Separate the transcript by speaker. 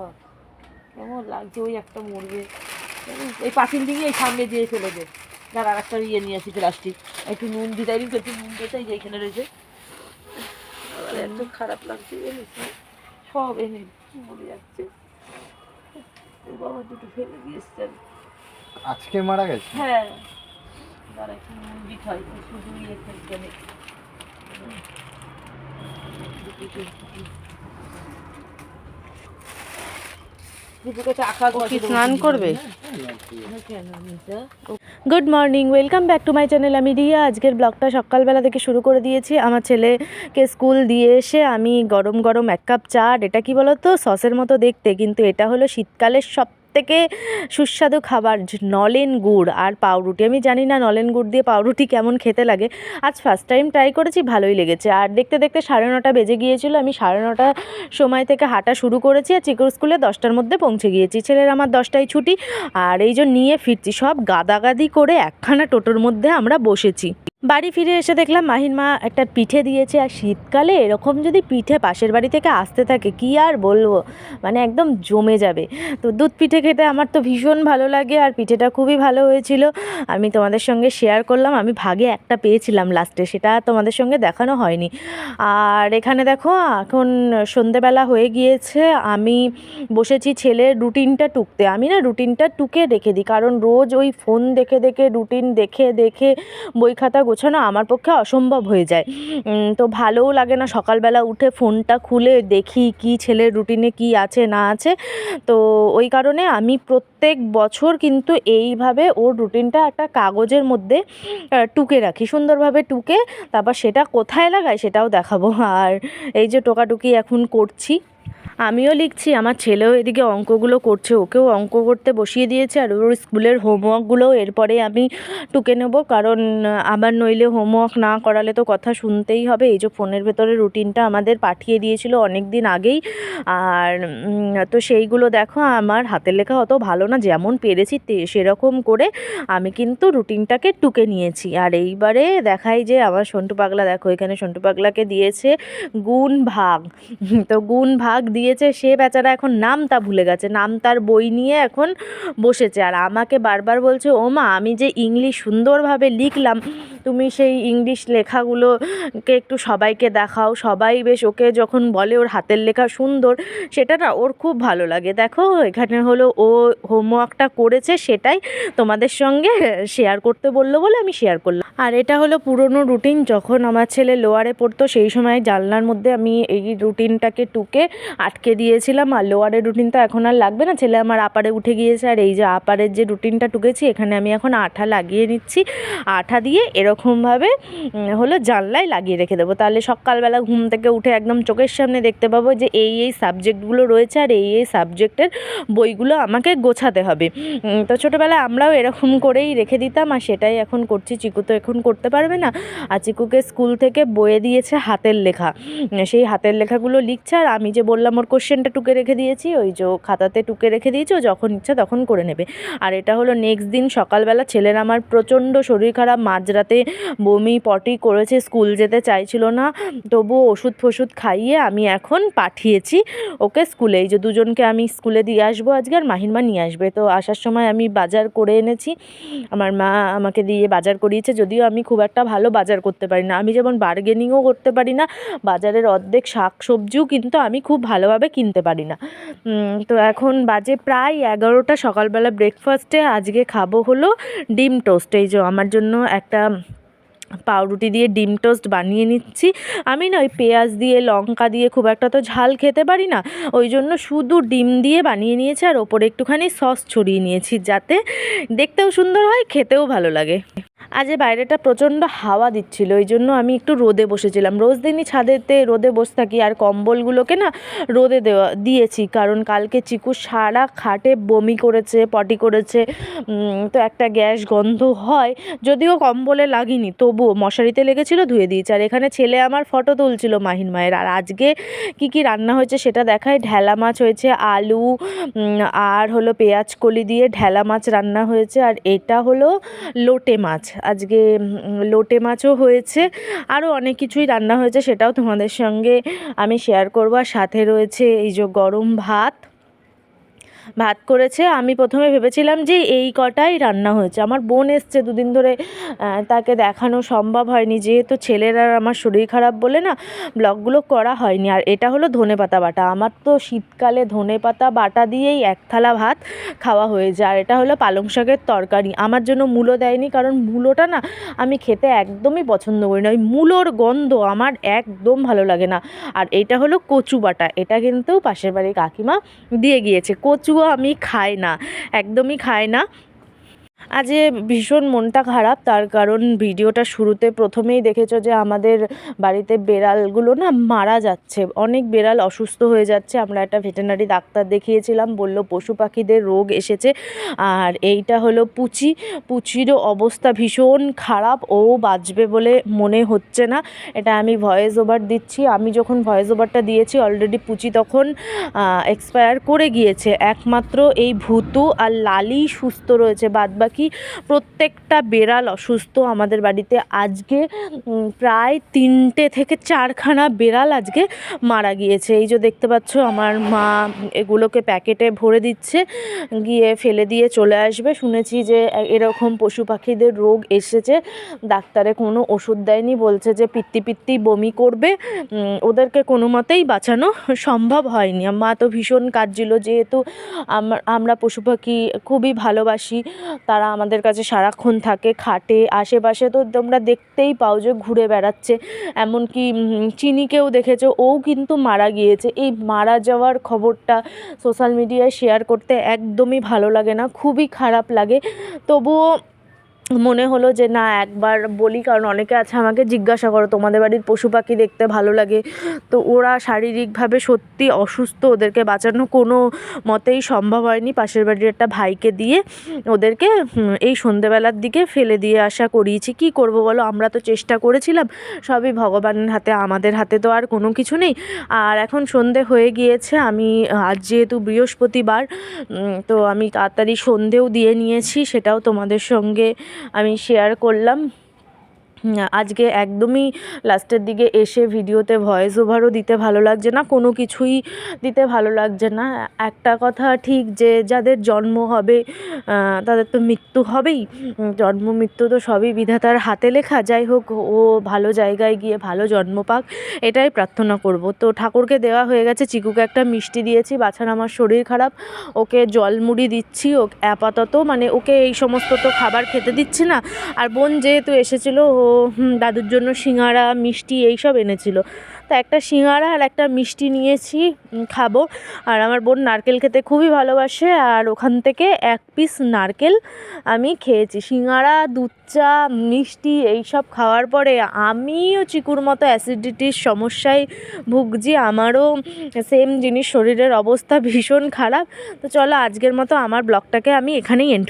Speaker 1: বাবা কেমন লাগছে ওই একটা মরবে এই পাখির দিকে এই সামনে দিয়ে ফেলে দে। আর একটা ইয়ে নিয়ে আসি প্লাস্টিক। একটু নুন দিতে দিন একটু নুন দিতে যে এখানে রয়েছে। এত খারাপ লাগছে সব এনে মরে যাচ্ছে। বাবা দুটো ফেলে দিয়েছে
Speaker 2: আজকে মারা গেছে?
Speaker 1: হ্যাঁ। দাঁড়া একটু নুন দিতে হয়। শুধু ইয়ে ফেলতে নেই দীপুকে টাকা
Speaker 3: ও কি স্নান করবে good morning welcome back to my channel আমি রিয়া আজকের ব্লগটা সকালবেলা থেকে শুরু করে দিয়েছি আমার ছেলেকে স্কুল দিয়ে এসে আমি গরম গরম এক কাপ চা আর এটা কি বলতো সসের মতো দেখতে কিন্তু এটা হলো শীতকালের সব থেকে সুস্বাদু খাবার নলেন গুড় আর পাউরুটি। আমি জানি না নলেন গুড় দিয়ে পাউরুটি কেমন খেতে লাগে। আজ ফার্স্ট টাইম ট্রাই করেছি, ভালোই লেগেছে। আর দেখতে দেখতে সাড়ে নটা বেজে গিয়েছিল, আমি সাড়ে নটা সময় থেকে হাঁটা শুরু করেছি আর চিকুর স্কুলে দশটার মধ্যে পৌঁছে গিয়েছি। ছেলের আমার দশটায় ছুটি আর এই যে নিয়ে ফিরছি, সব গাদাগাদি করে একখানা টোটোর মধ্যে আমরা বসেছি। বাড়ি ফিরে এসে দেখলাম মাহির মা একটা পিঠে দিয়েছে। আর শীতকালে এরকম যদি পিঠে পাশের বাড়ি থেকে আসতে থাকে, কি আর বলব? মানে একদম জমে যাবে। তো দুধ পিঠে খেতে আমার তো ভীষণ ভালো লাগে আর পিঠেটা খুবই ভালো হয়েছিল। আমি তোমাদের সঙ্গে শেয়ার করলাম, আমি ভাগে একটা পেয়েছিলাম লাস্টে, সেটা তোমাদের সঙ্গে দেখানো হয়নি। আর এখানে দেখো, এখন সন্ধেবেলা হয়ে গিয়েছে, আমি বসেছি ছেলের রুটিনটা টুকতে। আমি না রুটিনটা টুকে রেখে দিই, কারণ রোজ ওই ফোন দেখে দেখে, রুটিন দেখে দেখে বই খাতা গোছানো আমার পক্ষে অসম্ভব হয়ে যায়। তো ভালোও লাগে না সকালবেলা উঠে ফোনটা খুলে দেখি কি ছেলের রুটিনে কি আছে না আছে। তো ওই কারণে আমি প্রত্যেক বছর কিন্তু এইভাবে ওর রুটিনটা একটা কাগজের মধ্যে টুকে রাখি। সুন্দরভাবে টুকে, তারপর সেটা কোথায় লাগাই সেটাও দেখাবো। আর এই যে টোকাটুকি এখন করছি। আমিও লিখছি, আমার ছেলেও এদিকে অঙ্কগুলো করছে, ওকেও অঙ্ক করতে বসিয়ে দিয়েছে আর ওর স্কুলের হোমওয়ার্কগুলোও এরপরে আমি টুকে নেব। কারণ, আবার নইলে হোমওয়ার্ক না করালে তো কথা শুনতেই হবে। এই যে ফোনের ভেতরে রুটিনটা আমাদের পাঠিয়ে দিয়েছিল অনেক দিন আগেই। আর তো সেইগুলো দেখো, আমার হাতের লেখা অত ভালো না, যেমন পেরেছি সেরকম করে আমি কিন্তু রুটিনটাকে টুকে নিয়েছি। আর এইবারে দেখাই যে আমার সন্টু পাগলা, দেখো এখানে সন্টু পাগলাকে দিয়েছে গুণ ভাগ। তো গুণ ভাগ দিয়েছে, সে বেচারা এখন নাম তা ভুলে গেছে, নাম তার বই নিয়ে এখন বসেছে। আর আমাকে বারবার বলছে, ওমা, আমি যে ইংলিশ সুন্দরভাবে লিখলাম তুমি সেই ইংলিশ লেখাগুলোকে একটু সবাইকে দেখাও। সবাই বেশ ওকে যখন বলে ওর হাতের লেখা সুন্দর, সেটা না ওর খুব ভালো লাগে। দেখো, এখানে হলো ও হোমওয়ার্কটা করেছে, সেটাই তোমাদের সঙ্গে শেয়ার করতে বলল বলে আমি শেয়ার করলাম। আর এটা হলো পুরনো রুটিন যখন আমার ছেলে লোয়ারে পড়তো, সেই সময় জানলার মধ্যে আমি এই রুটিনটাকে টুকে আটকে দিয়েছিলাম। আর লোয়ারের রুটিন তো এখন আর লাগবে না, ছেলে আমার আপারে উঠে গিয়েছে। আর এই যে আপারের যে রুটিনটা টুকেছি, এখানে আমি এখন আঠা লাগিয়ে নিচ্ছি। আঠা দিয়ে এরকমভাবে হলো জানলায় লাগিয়ে রেখে দেবো। তাহলে সকালবেলা ঘুম থেকে উঠে একদম চোখের সামনে দেখতে পাবো যে এই এই সাবজেক্টগুলো রয়েছে আর এই এই সাবজেক্টের বইগুলো আমাকে গোছাতে হবে। তো ছোটোবেলায় আমরাও এরকম করেই রেখে দিতাম আর সেটাই এখন করছি। চিকু তো এখন করতে পারবে না আর চিকুকে স্কুল থেকে বয়ে দিয়েছে হাতের লেখা। সেই হাতের লেখাগুলো লিখছে আর আমি যে বললাম ওর কোশ্চেনটা টুকে রেখে দিয়েছি, ওই যে খাতাতে টুকে রেখে দিয়েছি, ও যখন ইচ্ছা তখন করে নেবে। আর এটা হলো নেক্সট দিন সকালবেলা ছেলের আমার প্রচণ্ড শরীর খারাপ মাঝরাতে বমি পটি করেছে, স্কুল যেতে চাইছিল না। তবুও ওষুধ ফষুধ খাইয়ে আমি এখন পাঠিয়েছি। ওকে স্কুলে, এই যে দুজনকে আমি স্কুলে দিয়ে আসব আজকে আর মাহির মা নিয়ে আসবে। তো আসার সময় আমি বাজার করে এনেছি। আমার মা আমাকে দিয়ে বাজার করিয়েছে। যদিও আমি খুব একটা ভালো বাজার করতে পারি না। আমি যেমন বার্গেনিংও করতে পারি না, বাজারের অর্ধেক শাক সবজিও কিন্তু আমি খুব ভালোভাবে কিনতে পারি না। তো এখন বাজে প্রায় এগারোটা, সকালবেলা ব্রেকফাস্টে আজকে খাব হলো ডিম টোস্ট এই যে আমার জন্য একটা পাউরুটি দিয়ে ডিম টোস্ট বানিয়ে নিচ্ছি। আমি না ওই পেঁয়াজ দিয়ে, লঙ্কা দিয়ে খুব একটা তো ঝাল খেতে পারি না। ওই জন্য শুধু ডিম দিয়ে বানিয়ে নিয়েছি আর ওপরে একটুখানি সস ছড়িয়ে নিয়েছি যাতে দেখতেও সুন্দর হয়, খেতেও ভালো লাগে। আজ বাইরেটা প্রচণ্ড হাওয়া দিচ্ছিল ওই জন্য আমি একটু রোদে বসেছিলাম। রোজ দিনই ছাদেতে রোদে বসে থাকি, আর কম্বলগুলোকে না রোদে দেওয়া, দিয়েছি, কারণ কালকে চিকু সারা খাটে বমি করেছে, পটি করেছে তো একটা গ্যাস গন্ধ হয়, যদিও কম্বলে লাগিনি, তবুও মশারিতে লেগেছিল, ধুয়ে দিয়েছি। আর এখানে ছেলে আমার ফটো তুলছিল মাহিন মায়ের, আর আজকে কি কি রান্না হয়েছে সেটা দেখায়। ঢেলা মাছ হয়েছে, আলু আর হলো পেঁয়াজ কলি দিয়ে ঢেলা মাছ রান্না হয়েছে, আর এটা হলো লোটে মাছ। আজকে লোটে মাছও হয়েছে। আরও অনেক কিছুই রান্না হয়েছে, সেটাও তোমাদের সঙ্গে আমি শেয়ার করব। আর সাথে রয়েছে এই যে গরম ভাত। ভাত করেছে, আমি প্রথমে ভেবেছিলাম যে এই কটাই রান্না হয়েছে। আমার বোন এসছে দুদিন ধরে তাকে দেখানো সম্ভব হয়নি, যেহেতু ছেলের আর আমার শরীর খারাপ বলে না, ব্লগগুলো করা হয়নি। আর এটা হলো ধনে পাতা বাটা। আমার তো শীতকালে ধনে পাতা বাটা দিয়েই এক থালা ভাত খাওয়া হয়ে যায়। আর এটা হলো পালং শাকের তরকারি। আমার জন্য মূলো দেয়নি, কারণ মূলোটা না আমি খেতে একদমই পছন্দ করি না। ওই মূলোর গন্ধ আমার একদম ভালো লাগে না। আর এটা হলো কচু বাটা। এটা কিন্তু পাশের বাড়ির কাকিমা দিয়ে গিয়েছে। কচুও আমি খাই না একদমই খাই না। আজ ভীষণ মনটা খারাপ, তার কারণ ভিডিওটা শুরুতে প্রথমেই দেখেছ যে আমাদের বাড়িতে বেড়ালগুলো না মারা যাচ্ছে। অনেক বেড়াল অসুস্থ হয়ে যাচ্ছে। আমরা একটা ভেটেরিনারি ডাক্তার দেখিয়েছিলাম, বলল পশু পাখিদের রোগ এসেছে। আর এইটা হলো পুচি। পুচিরও অবস্থা ভীষণ খারাপ। ও বাঁচবে বলে মনে হচ্ছে না। এটা আমি ভয়েস ওভার দিচ্ছি। আমি যখন ভয়েস ওভারটা দিয়েছি অলরেডি পুচি তখন এক্সপায়ার করে গিয়েছে। একমাত্র এই ভূতু আর লালি সুস্থ রয়েছে। বাদবাকি প্রত্যেকটা বেড়াল অসুস্থ আমাদের বাড়িতে। আজকে প্রায় তিনটে থেকে চারখানা বেড়াল আজকে মারা গিয়েছে। এই যে দেখতে পাচ্ছ, আমার মা এগুলোকে প্যাকেটে ভরে দিচ্ছে, গিয়ে ফেলে দিয়ে চলে আসবে। শুনেছি যে এরকম পশু পাখিদের রোগ এসেছে। ডাক্তারে কোনো ওষুধ দেয়নি, বলছে যে পিত্তি পিত্তি বমি করবে। ওদেরকে কোনো মতেই বাঁচানো সম্ভব হয়নি। মা তো ভীষণ কাঁদছিল যেহেতু আমরা পশু পাখি খুবই ভালোবাসি, তারা আমাদের কাছে সারাক্ষণ থাকে, খাটে, আশেপাশে তো তোমরা দেখতেই পাও যে ঘুরে বেড়াচ্ছে। এমনকি চিনিকেও দেখেছ ও কিন্তু মারা গিয়েছে। এই মারা যাওয়ার খবরটা সোশ্যাল মিডিয়ায় শেয়ার করতে একদমই ভালো লাগে না, খুবই খারাপ লাগে। তবুও মনে হলো যে, না, একবার বলি। কারণ অনেকে আছে আমাকে জিজ্ঞাসা করো, তোমাদের বাড়ির পশু পাখি দেখতে ভালো লাগে? তো ওরা শারীরিকভাবে সত্যি অসুস্থ, ওদেরকে বাঁচানো কোনো মতেই সম্ভব হয়নি। পাশের বাড়ির একটা ভাইকে দিয়ে ওদেরকে এই সন্ধেবেলার দিকে ফেলে দিয়ে আসা করিয়েছি। কি করব বলো? আমরা তো চেষ্টা করেছিলাম। সবই ভগবানের হাতে, আমাদের হাতে তো আর কোনো কিছু নেই। আর এখন সন্ধে হয়ে গিয়েছে। আমি, আজ যেহেতু বৃহস্পতিবার তো আমি তাড়াতাড়ি সন্ধেও দিয়ে নিয়েছি। সেটাও তোমাদের সঙ্গে আমি শেয়ার করলাম। আজকে একদমই লাস্টের দিকে এসে ভিডিওতে ভয়েস ওভারও দিতে ভালো লাগছে না, কোনো কিছুই দিতে ভালো লাগছে না। একটা কথা ঠিক যে, যাদের জন্ম হবে তাদের তো মৃত্যু হবেই। জন্ম মৃত্যু তো সবই বিধাতার হাতে লেখা। যাই হোক, ও ভালো জায়গায় গিয়ে ভালো জন্ম পাক, এটাই প্রার্থনা করব। তো ঠাকুরকে দেওয়া হয়ে গেছে, চিকুকে একটা মিষ্টি দিয়েছি, বাছার আমার শরীর খারাপ, ওকে জল মুড়ি দিচ্ছি, ও আপাতত মানে ওকে এই সমস্ত তো খাবার খেতে দিচ্ছি না। আর বোন যেহেতু এসেছিল, ও দাদুর জন্য সিঙাড়া মিষ্টি এইসব এনেছিল। তো একটা সিঙাড়া আর একটা মিষ্টি নিয়েছি খাব। আর আমার বোন নারকেল খেতে খুবই ভালোবাসে, আর ওখান থেকে এক পিস নারকেল আমি খেয়েছি। সিঙাড়া দুধ চা, মিষ্টি এইসব খাওয়ার পরে আমিও চিকুর মতো অ্যাসিডিটির সমস্যায় ভুগছি। আমারও সেম জিনিস, শরীরের অবস্থা ভীষণ খারাপ। তো চলো আজকের মতো আমার ব্লগটাকে আমি এখানেই এন্ড